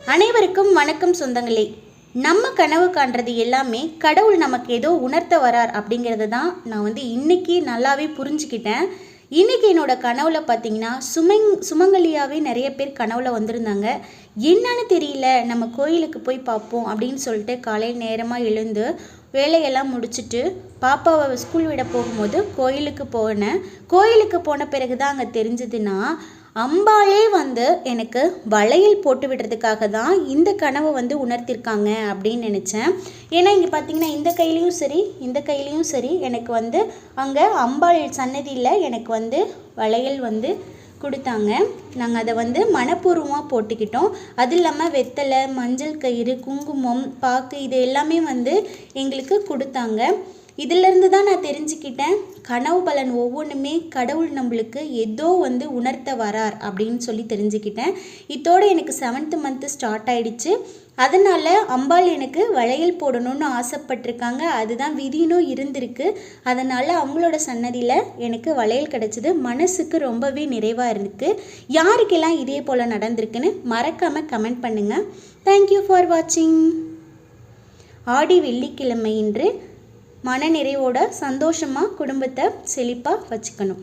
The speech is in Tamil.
அனைவருக்கும் வணக்கம் சொந்தங்களே. நம்ம கனவு காண்றது எல்லாமே கடவுள் நமக்கு ஏதோ உணர்த்த வரார் அப்படிங்கிறது தான் நான் வந்து இன்னைக்கு நல்லாவே புரிஞ்சுக்கிட்டேன். இன்னைக்கு என்னோட கனவுல பார்த்தீங்கன்னா சுமங் சுமங்கலியாவே நிறைய பேர் கனவுல வந்திருந்தாங்க. என்னன்னு தெரியல நம்ம கோயிலுக்கு போய் பார்ப்போம் அப்படின்னு சொல்லிட்டு காலையில் நேரமாக எழுந்து வேலையெல்லாம் முடிச்சுட்டு பாப்பாவை ஸ்கூல் விட போகும்போது கோயிலுக்கு போனேன். கோயிலுக்கு போன பிறகு தான் அங்கே தெரிஞ்சதுன்னா அம்பாளே வந்து எனக்கு வளையல் போட்டு விடுறதுக்காக தான் இந்த கனவை வந்து உணர்த்திருக்காங்க அப்படின்னு நினச்சேன். ஏன்னா இங்கே பார்த்தீங்கன்னா இந்த கையிலையும் சரி இந்த கையிலையும் சரி எனக்கு வந்து அங்கே அம்பாள் சன்னதியில் எனக்கு வந்து வளையல் வந்து கொடுத்தாங்க. நாங்கள் அதை வந்து மனப்பூர்வமாக போட்டுக்கிட்டோம். அது இல்லாமல் வெத்தலை மஞ்சள் கயிறு குங்குமம் பாக்கு இது எல்லாமே வந்து எங்களுக்கு கொடுத்தாங்க. இதிலிருந்து தான் நான் தெரிஞ்சுக்கிட்டேன் கனவு பலன் ஒவ்வொன்றுமே கடவுள் நம்மளுக்கு ஏதோ வந்து உணர்த்த வரார் அப்படின்னு சொல்லி தெரிஞ்சுக்கிட்டேன். இதோட எனக்கு செவன்த்து மந்த்து ஸ்டார்ட் ஆகிடுச்சு அதனால் அம்பாள் எனக்கு வளையல் போடணும்னு ஆசைப்பட்டிருக்காங்க. அதுதான் விதினும் இருந்திருக்கு. அதனால் அவங்களோட சன்னதியில் எனக்கு வளையல் கிடச்சிது. மனசுக்கு ரொம்பவே நிறைவாக இருக்குது யாருக்கெல்லாம் இதே போல் நடந்திருக்குன்னு மறக்காமல் கமெண்ட் பண்ணுங்கள் தேங்க்யூ ஃபார் வாட்சிங் ஆடி வெள்ளிக்கிழமை இன்று மனநிறைவோட சந்தோஷமாக குடும்பத்தை செழிப்பாக வச்சுக்கணும்.